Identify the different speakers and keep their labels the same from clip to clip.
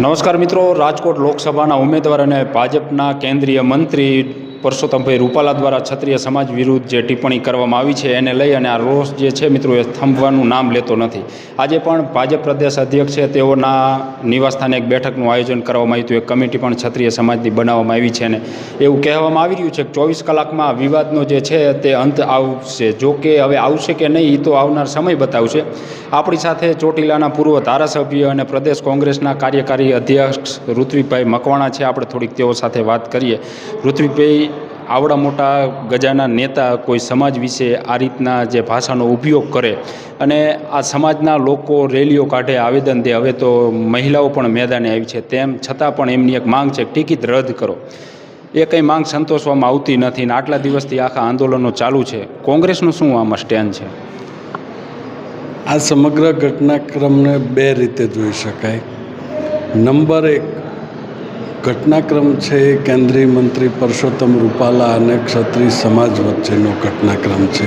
Speaker 1: નમસ્કાર મિત્રો રાજકોટ લોકસભાના ઉમેદવાર અને ભાજપના કેન્દ્રીય મંત્રી પરસોત્તમભાઈ રૂપાલા દ્વારા ક્ષત્રિય સમાજ વિરુદ્ધ જે ટિપ્પણી કરવામાં આવી છે, એને લઈ અને આ રોષ જે છે મિત્રો, એ થંભવાનું નામ લેતો નથી. આજે પણ ભાજપ પ્રદેશ અધ્યક્ષ છે, તેઓના નિવાસસ્થાને એક બેઠકનું આયોજન કરવામાં આવ્યું હતું. એક કમિટી પણ ક્ષત્રિય સમાજની બનાવવામાં આવી છે અને એવું કહેવામાં આવી રહ્યું છે કે ચોવીસ કલાકમાં વિવાદનો જે છે, તે અંત આવશે. જો કે હવે આવશે કે નહીં એ તો આવનાર સમય બતાવશે. આપણી સાથે ચોટીલાના પૂર્વ ધારાસભ્ય અને પ્રદેશ કોંગ્રેસના કાર્યકારી અધ્યક્ષ ઋત્વિકભાઈ મકવાણા છે. આપણે થોડીક તેઓ સાથે વાત કરીએ. ઋત્વિકભાઈ આવડા મોટા ગજાના નેતા કોઈ સમાજ વિશે આ રીતના જે ભાષાનો ઉપયોગ કરે અને આ સમાજના લોકો રેલીઓ કાઢે, આવેદન દે. હવે તો મહિલાઓ પણ મેદાને આવી છે. તેમ છતાં પણ એમની એક માંગ છે, ટિકિટ રદ કરો. એ કંઈ માંગ સંતોષવામાં આવતી નથી ને આટલા દિવસથી આખા આંદોલનો ચાલુ છે. કોંગ્રેસનું શું આમાં સ્ટેન્ડ છે?
Speaker 2: આ સમગ્ર ઘટનાક્રમને બે રીતે જોઈ શકાય. નંબર એક ઘટનાક્રમ છે એ કેન્દ્રીય મંત્રી પરસોત્તમ રૂપાલા અને ક્ષત્રિય સમાજ વચ્ચેનો ઘટનાક્રમ છે.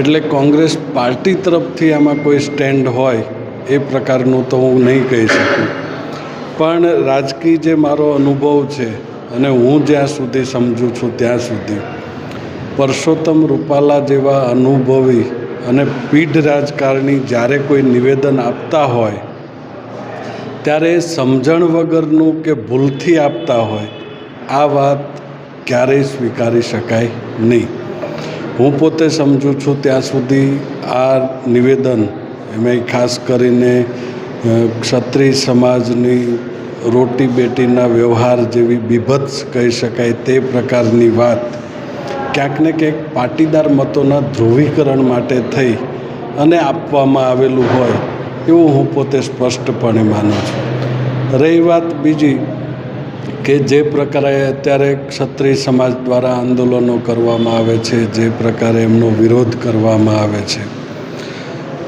Speaker 2: એટલે કોંગ્રેસ પાર્ટી તરફથી આમાં કોઈ સ્ટેન્ડ હોય એ પ્રકારનું તો હું નહીં કહી શકું. પણ રાજકીય જે મારો અનુભવ છે અને હું જ્યાં સુધી સમજું છું ત્યાં સુધી પરસોત્તમ રૂપાલા જેવા અનુભવી અને પીઢ રાજકારણી જ્યારે કોઈ નિવેદન આપતા હોય ત્યારે સમજણ વગરનું કે ભૂલથી આપતા હોય, આ વાત ક્યારેય સ્વીકારી શકાય નહીં. હું પોતે સમજું છું ત્યાં સુધી આ નિવેદન એમાં ખાસ કરીને ક્ષત્રિય સમાજની રોટી બેટીના વ્યવહાર જેવી બીભત્સ કહી શકાય તે પ્રકારની વાત ક્યાંક ને ક્યાંક પાટીદાર મતોના ધ્રુવીકરણ માટે થઈ અને આપવામાં આવેલું હોય. એવું હું પોતે સ્પષ્ટપણે માનું છું. રહી વાત બીજી કે જે પ્રકારે અત્યારે ક્ષત્રિય સમાજ દ્વારા આંદોલનો કરવામાં આવે છે, જે પ્રકારે એમનો વિરોધ કરવામાં આવે છે.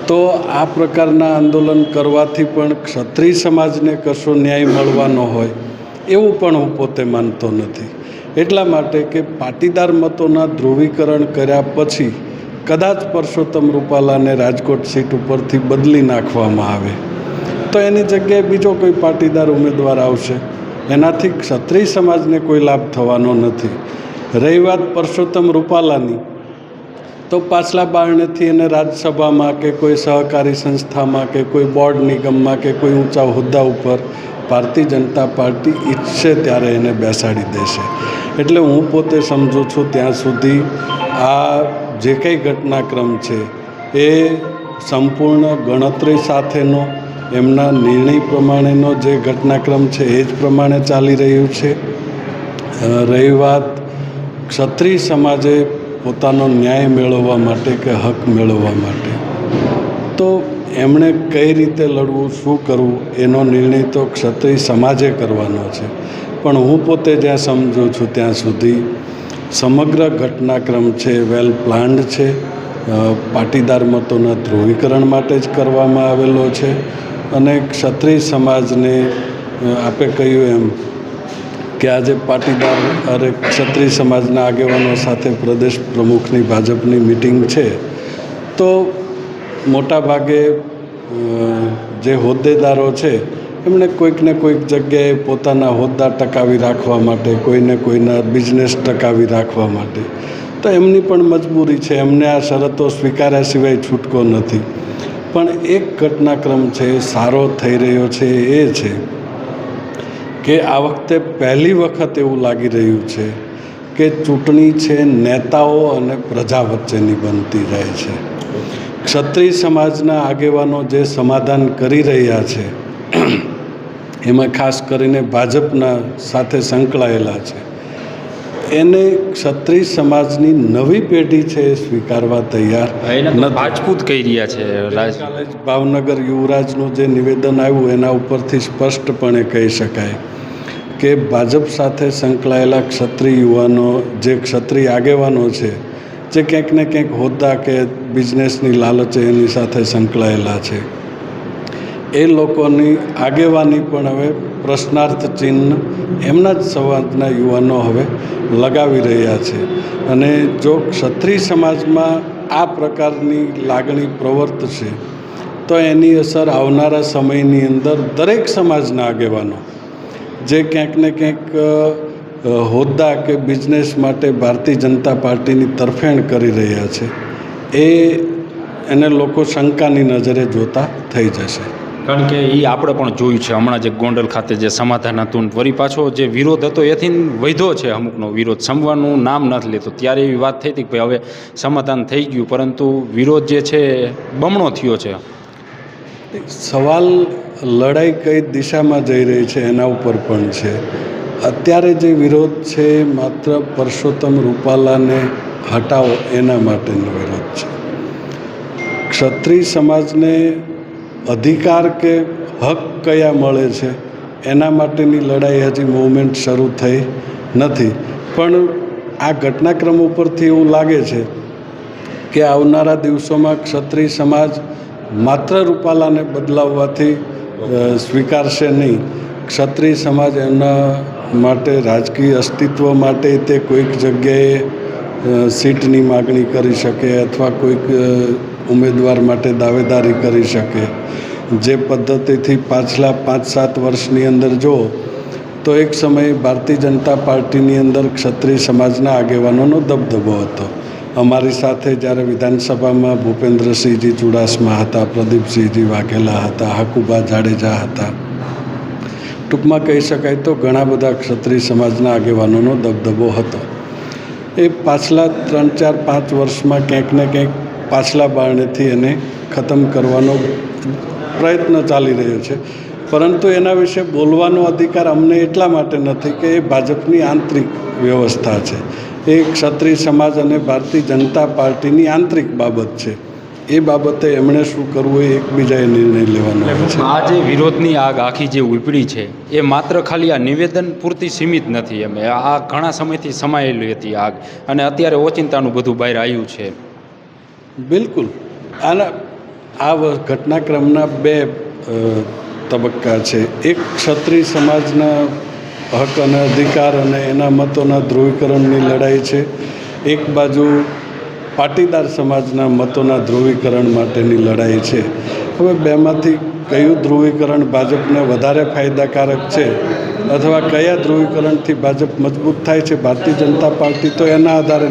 Speaker 2: તો આ પ્રકારના આંદોલન કરવાથી પણ ક્ષત્રિય સમાજને કશો ન્યાય મળવાનો હોય એવું પણ હું પોતે માનતો નથી. એટલા માટે કે પાટીદાર મતોના ધ્રુવીકરણ કર્યા પછી કદાચ પરસોત્તમ રૂપાલાને રાજકોટ સીટ ઉપરથી બદલી નાખવામાં આવે, તો એની જગ્યાએ બીજો કોઈ પાટીદાર ઉમેદવાર આવશે? એનાથી ક્ષત્રિય સમાજને કોઈ લાભ થવાનો નથી. રહી વાત પરસોત્તમ રૂપાલાની. તો પાછલા બારણેથી એને રાજ્યસભામાં કે કોઈ સહકારી સંસ્થામાં કે કોઈ બોર્ડ નિગમમાં કે કોઈ ઊંચા હોદ્દા ઉપર ભારતીય જનતા પાર્ટી ઈચ્છે ત્યારે એને બેસાડી દેશે. એટલે હું પોતે સમજું છું ત્યાં સુધી આ જે કંઈ ઘટનાક્રમ છે એ સંપૂર્ણ ગણતરી સાથેનો, એમના નિર્ણય પ્રમાણેનો જે ઘટનાક્રમ છે એ જ પ્રમાણે ચાલી રહ્યું છે. રહી વાત ક્ષત્રિય સમાજે પોતાનો ન્યાય મેળવવા માટે કે હક મેળવવા માટે. તો એમણે કઈ રીતે લડવું, શું કરવું, એનો નિર્ણય તો ક્ષત્રિય સમાજે કરવાનો છે. પણ હું પોતે જ્યાં સમજું છું ત્યાં સુધી સમગ્ર ઘટનાક્રમ છે વેલ પ્લાન્ડ છે. પાટીદાર મતોના ધ્રુવીકરણ માટે જ કરવામાં આવેલો છે. અને ક્ષત્રિય સમાજને આપે કહ્યું એમ કે આજે પાટીદાર અરે ક્ષત્રિય સમાજના આગેવાનો સાથે પ્રદેશ પ્રમુખની ભાજપની મિટિંગ છે. તો મોટાભાગે જે હોદ્દેદારો છે એમણે કોઈક ને કોઈક જગ્યાએ પોતાના હોદ્દા ટકાવી રાખવા માટે, કોઈને કોઈના બિઝનેસ ટકાવી રાખવા માટે. તો એમની પણ મજબૂરી છે. એમને આ શરતો સ્વીકાર્યા સિવાય છૂટકો નથી. પણ એક ઘટનાક્રમ છે, સારો થઈ રહ્યો છે એ છે કે આ વખતે પહેલી વખત એવું લાગી રહ્યું છે કે ચૂંટણી છે, નેતાઓ અને પ્રજા વચ્ચેની બનતી જાય છે. ક્ષત્રિય સમાજના આગેવાનો જે સમાધાન કરી રહ્યા છે એમાં ખાસ કરીને ભાજપના સાથે સંકળાયેલા છે એને ક્ષત્રિય સમાજની નવી પેઢી છે એ સ્વીકારવા તૈયાર.
Speaker 1: રાજપૂત કહી રહ્યા છે
Speaker 2: ભાવનગર યુવરાજનું જે નિવેદન આવ્યું એના ઉપરથી સ્પષ્ટપણે કહી શકાય કે ભાજપ સાથે સંકળાયેલા ક્ષત્રિય યુવાનો જે ક્ષત્રિય આગેવાનો છે જે ક્યાંક ને ક્યાંક હોદ્દા કે બિઝનેસની લાલચે એની સાથે સંકળાયેલા છે એ લોકોની આગેવાની પણ હવે પ્રશ્નાર્થ ચિહ્ન એમના જ સમાજના યુવાનો હવે લગાવી રહ્યા છે. અને જો ક્ષત્રિય સમાજમાં આ પ્રકારની લાગણી પ્રવર્તશે તો એની અસર આવનારા સમયની અંદર દરેક સમાજના આગેવાનો. જે ક્યાંક ને ક્યાંક હોદ્દા કે બિઝનેસ માટે ભારતીય જનતા પાર્ટીની તરફેણ કરી રહ્યા છે. એ એને લોકો શંકાની નજરે જોતા થઈ જશે.
Speaker 1: કારણ કે એ આપણે પણ જોયું છે. હમણાં જે ગોંડલ ખાતે જે સમાધાન હતું વળી પાછો જે વિરોધ હતો એથી વધ્યો છે અમુકનો વિરોધ. સમવાનું નામ નથી લેતો. ત્યારે એવી વાત થઈ હતી કે ભાઈ હવે સમાધાન થઈ ગયું, પરંતુ વિરોધ જે છે બમણો થયો છે.
Speaker 2: સવાલ લડાઈ કઈ દિશામાં જઈ રહી છે એના ઉપર પણ છે. અત્યારે જે વિરોધ છે માત્ર પરસોત્તમ રૂપાલાને હટાવો એના માટેનો વિરોધ છે. ક્ષત્રિય સમાજને અધિકાર કે હક કયા મળે છે? એના માટેની લડાઈ હજી મૂવમેન્ટ શરૂ થઈ નથી. પણ આ ઘટનાક્રમ ઉપરથી એવું લાગે છે કે આવનારા દિવસોમાં ક્ષત્રિય સમાજ માત્ર રૂપાલાને બદલાવવાથી સ્વીકારશે નહીં. ક્ષત્રિય સમાજ એના માટે રાજકીય અસ્તિત્વ માટે તે કોઈક જગ્યાએ સીટની માગણી કરી શકે અથવા કોઈક ઉમેદવાર માટે દાવેદારી કરી શકે. જે પદ્ધતિથી પાછલા પાંચ સાત વર્ષની અંદર જો તો એક સમયે ભારતીય જનતા પાર્ટીની અંદર ક્ષત્રિય સમાજના આગેવાનોનો દબદબો હતો. અમારી સાથે જ્યારે વિધાનસભામાં ભૂપેન્દ્રસિંહજી ચુડાસમા હતા, પ્રદીપસિંહજી વાઘેલા હતા, હાકુબા જાડેજા હતા, ટૂંકમાં કહી શકાય તો ઘણા બધા ક્ષત્રિય સમાજના આગેવાનોનો દબદબો હતો. એ પાછલા ત્રણ ચાર પાંચ વર્ષમાં ક્યાંક ને ક્યાંક પાછલા બારણેથી એને ખતમ કરવાનો પ્રયત્ન ચાલી રહ્યો છે. પરંતુ એના વિશે બોલવાનો અધિકાર અમને એટલા માટે નથી કે એ ભાજપની આંતરિક વ્યવસ્થા છે. એ ક્ષત્રિય સમાજ અને ભારતીય જનતા પાર્ટીની આંતરિક બાબત છે. એ બાબતે એમણે શું કરવું એ એકબીજાએ નિર્ણય લેવાનો છે.
Speaker 1: આ જે વિરોધની આગ, આખી જે ઉપડી છે, એ માત્ર ખાલી આ નિવેદન પૂરતી સીમિત નથી. એમ, આ ઘણા સમયથી સમાયેલી હતી આગ. અને અત્યારે ઓચિંતાનું બધું બહાર આવ્યું છે.
Speaker 2: બિલકુલ. આના, આ ઘટનાક્રમના બે તબક્કા છે. એક ક્ષત્રિય સમાજના હક અને અધિકાર અને એના મતોના ધ્રુવીકરણની લડાઈ છે. એક બાજુ પાટીદાર સમાજના મતોના ધ્રુવીકરણ માટેની લડાઈ છે. હવે બેમાંથી કયું ધ્રુવીકરણ ભાજપને વધારે ફાયદાકારક છે અથવા કયા ધ્રુવીકરણથી ભાજપ મજબૂત થાય છે? ભારતીય જનતા પાર્ટી તો એના આધારે